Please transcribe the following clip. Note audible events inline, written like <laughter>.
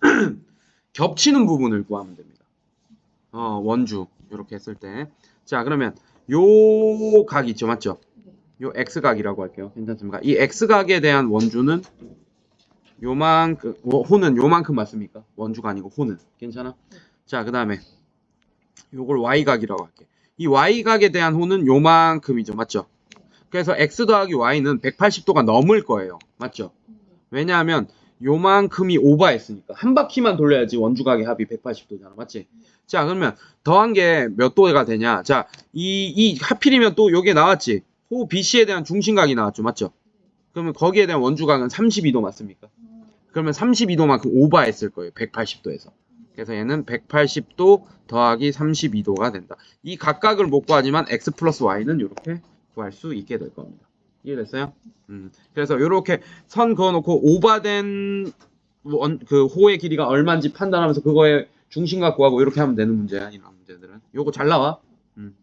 <clears throat> 겹치는 부분을 구하면 됩니다. 어, 원주 이렇게 했을 때. 자, 그러면 요 각 있죠, 맞죠? 요 x각이라고 할게요. 괜찮습니까? 이 x각에 대한 원주는 요만큼 어, 호는 요만큼 맞습니까? 원주가 아니고 호는 괜찮아? 자, 그 다음에 요걸 y각이라고 할게. 이 y각에 대한 호는 요만큼이죠, 맞죠? 그래서 x 더하기 y는 180도가 넘을 거예요, 맞죠? 왜냐하면 요만큼이 오버했으니까 한 바퀴만 돌려야지 원주 각의 합이 180도잖아, 맞지? 자, 그러면 더한 게 몇 도가 되냐? 자, 이, 이 하필이면 또 요게 나왔지? 호 BC에 대한 중심각이 나왔죠, 맞죠? 그러면 거기에 대한 원주각은 32도 맞습니까? 그러면 32도만큼 오버했을 거예요, 180도에서. 그래서 얘는 180도 더하기 32도가 된다. 이 각각을 못 구하지만 x 플러스 y는 이렇게 구할 수 있게 될 겁니다. 이해됐어요? 음, 그래서 이렇게 선 그어놓고 오버된 원, 그 호의 길이가 얼마인지 판단하면서 그거에 중심각 구하고 이렇게 하면 되는 문제야, 이런 문제들은. 요거 잘 나와. 음.